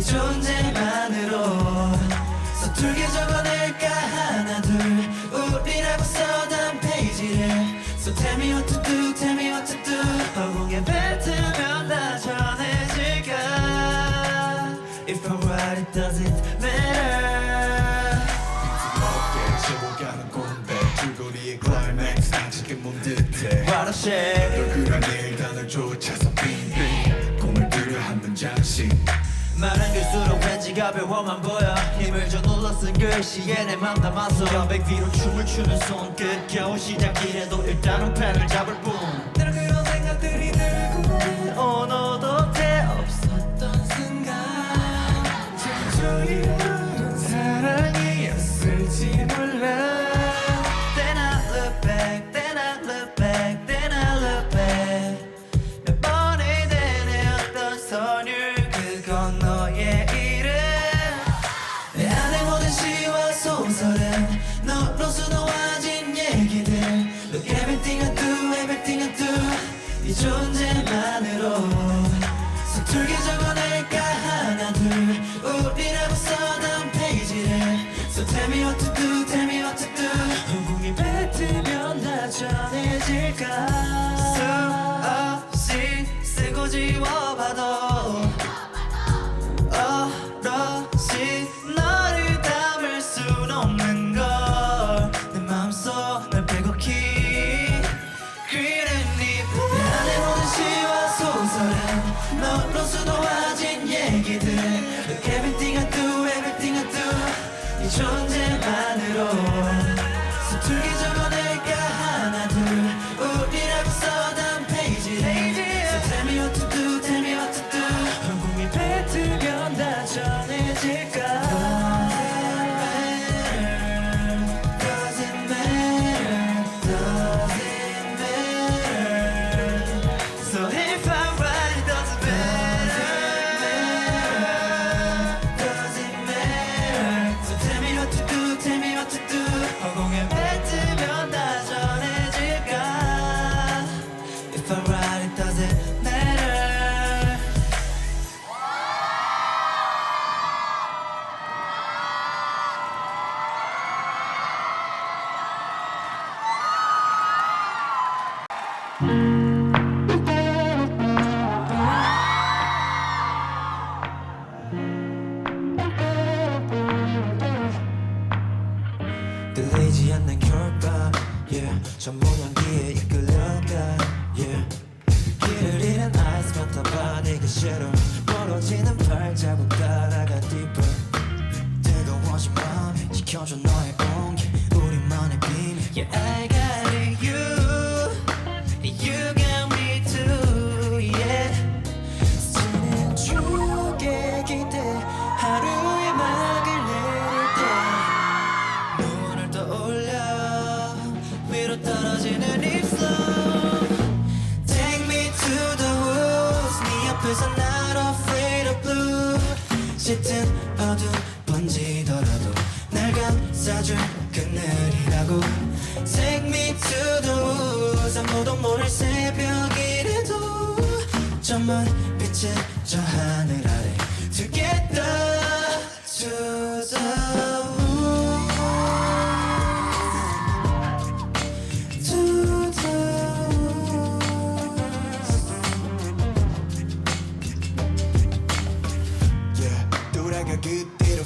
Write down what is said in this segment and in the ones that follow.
이 존재만으로 서툴게 적어낼까 하나 둘. 우리라고 써던 페이지를 So tell me what to do tell me what to do. 허공에 뱉으면 다 전해질까? If I'm right it does it matter. 어깨 채워가는 꼰대 줄거리의 클라이맥스 아직은 몸 듯해. What a shit 단어조차서 빙빙 말한 글수록 왠지 가벼워만 보여. 힘을 줘 눌러 쓴 글씨에 내맘 담아서. 여백 위로 춤을 추는 손끝 겨우 시작이라도 일단은 펜을 잡을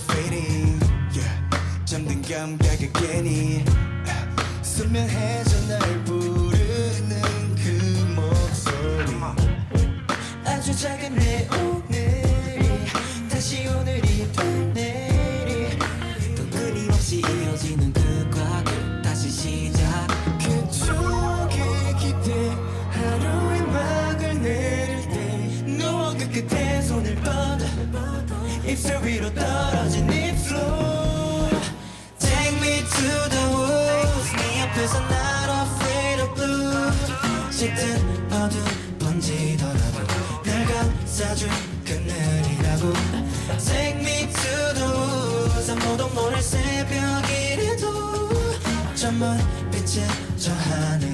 fading yeah. 잠든 감각에 괜히 아, 선명해져 날 입술 위로 떨어진 입술. Take me to the woods. 네 앞에서 not afraid of blue. 짙은 어둠 번지더라도 날 감싸줄 그늘이라고. Take me to the woods. 아무도 모를 새벽이라도. 저 먼 빛의 저 하늘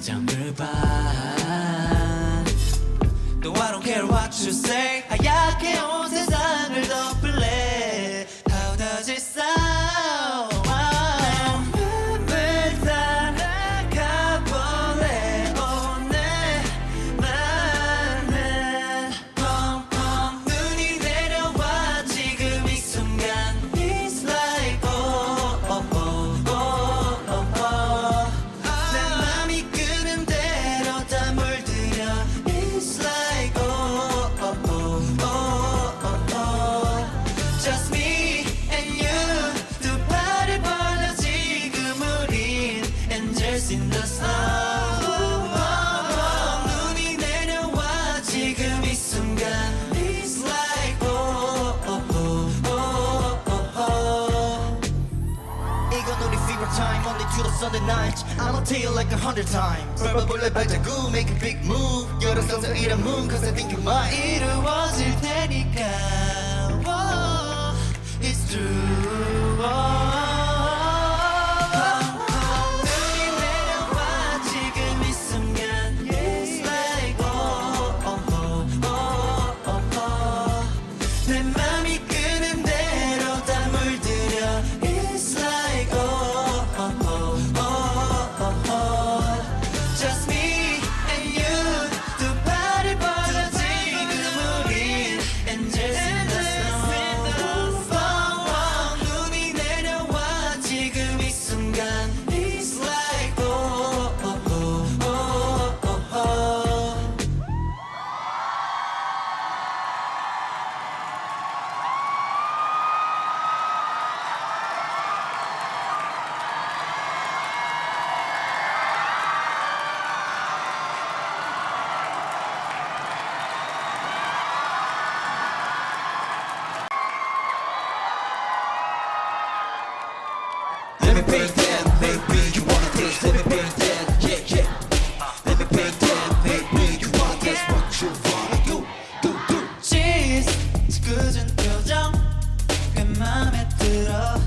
표정을 봐 No I don't care what you say 하얗게 온 Angels in the snow 눈이 내려와 지금 이 순간 It's like oh oh oh oh oh oh 이건 우리 favorite time Monday to the Sunday night I'ma tell you like a hundred times 밟아볼래 발자국 make a big move 여러 상상 이런 moon Cause I think you might 이루어질 테니까 Whoa, It's true it up.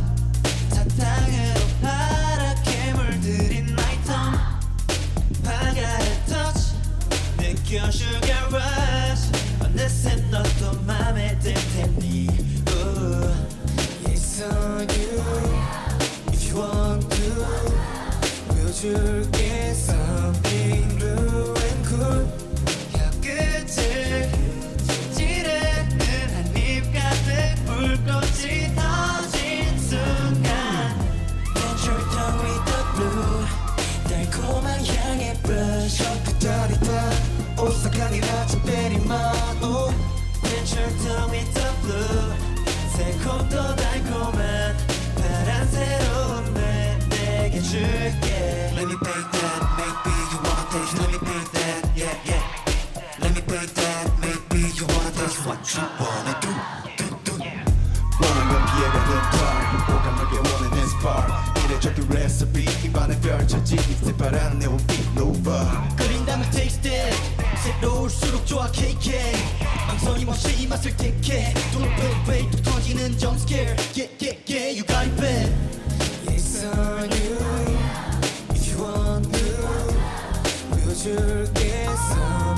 what you wanna do do do 원한 건 기회라는 달 오감하게 원하는 스파 이례적인 레시피 입안에 펼쳐진 새파란 네온빛 노바 끓인다면 taste it 새로울수록 좋아 KK 망설임 없이 이 맛을 택해 뚫어빼빼 뚝 터지는 jump scare Yeah yeah yeah you got it bad It's on you If you want to We'll 줄게 something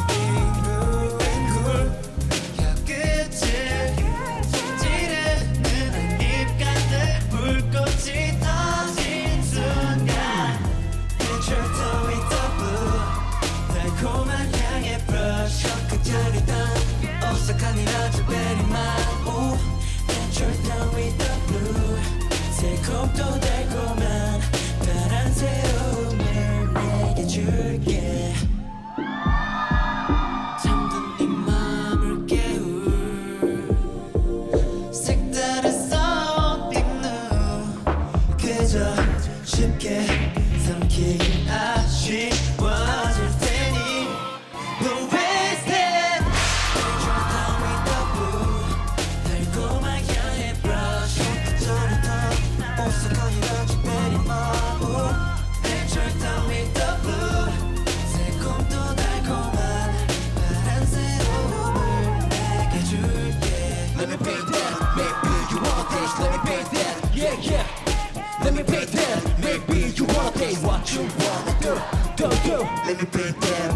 you wanna do, do, do. Let me be there.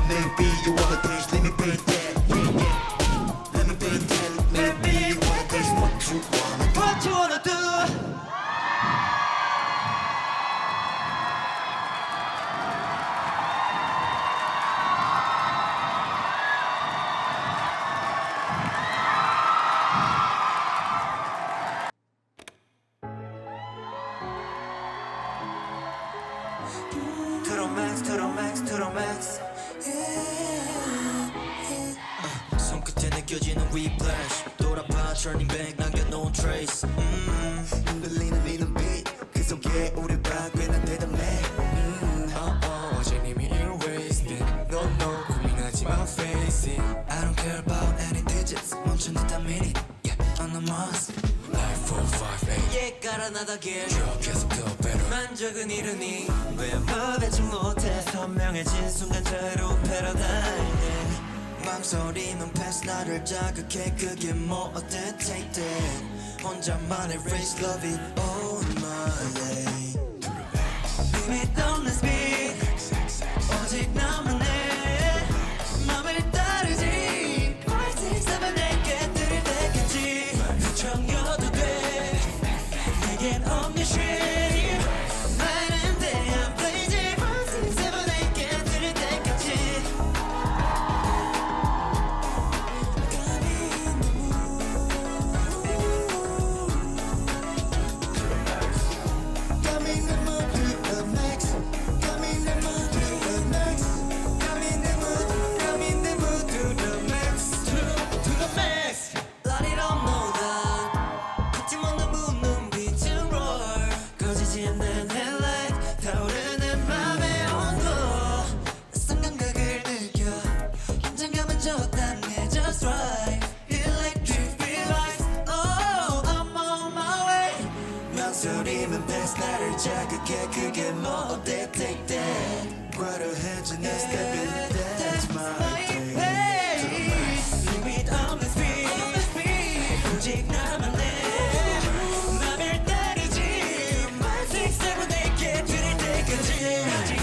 my face I don't care about any digits. 멈춘 듯한 미니 Yeah. On the mask 9458 Yeah got another gear. Drop 계속 더 better. 만족은 이루니. 왜 맘에지 못해? 선명해진 순간 자유로운 패러다임 망설이는 패스 나를 자극해. 그게 뭐 어때 take that 혼자만의 race love it all my way 비밀 없는 speed 오직 나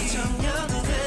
정년은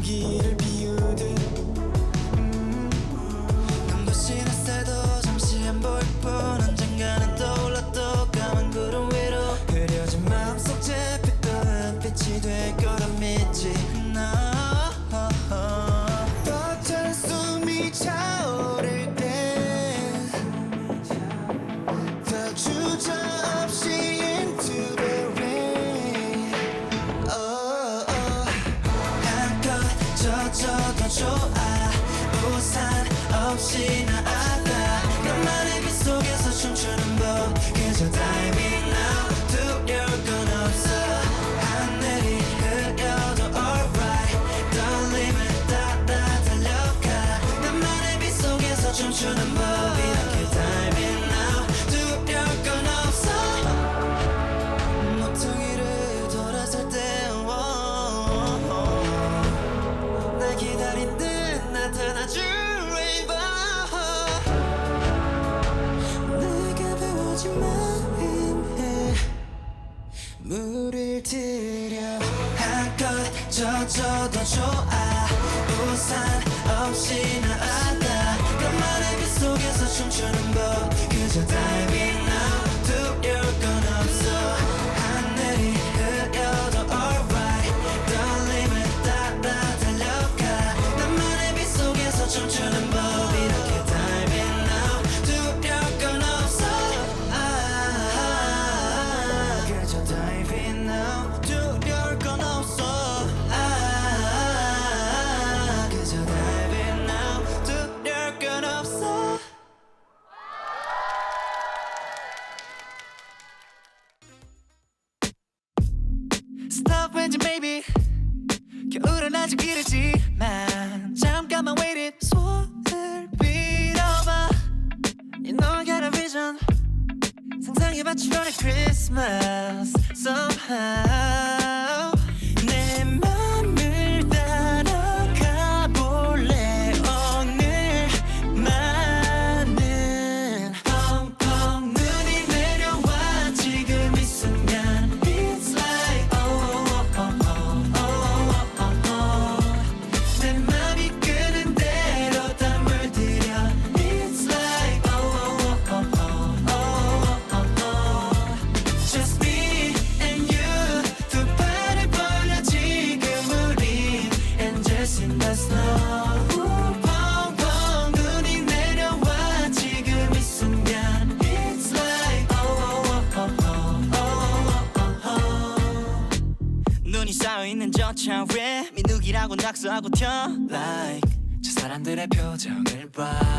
박수하고 튀어. Like 저 사람들의 표정을 봐.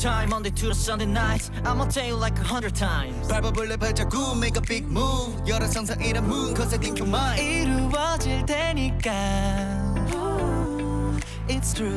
time Monday to Sunday nights. I'ma tell you like a hundred times. 밟아볼래 발자국 make a big move. 열한 상상 in moon cause I think you're mine 이루어질 테니까. It's true.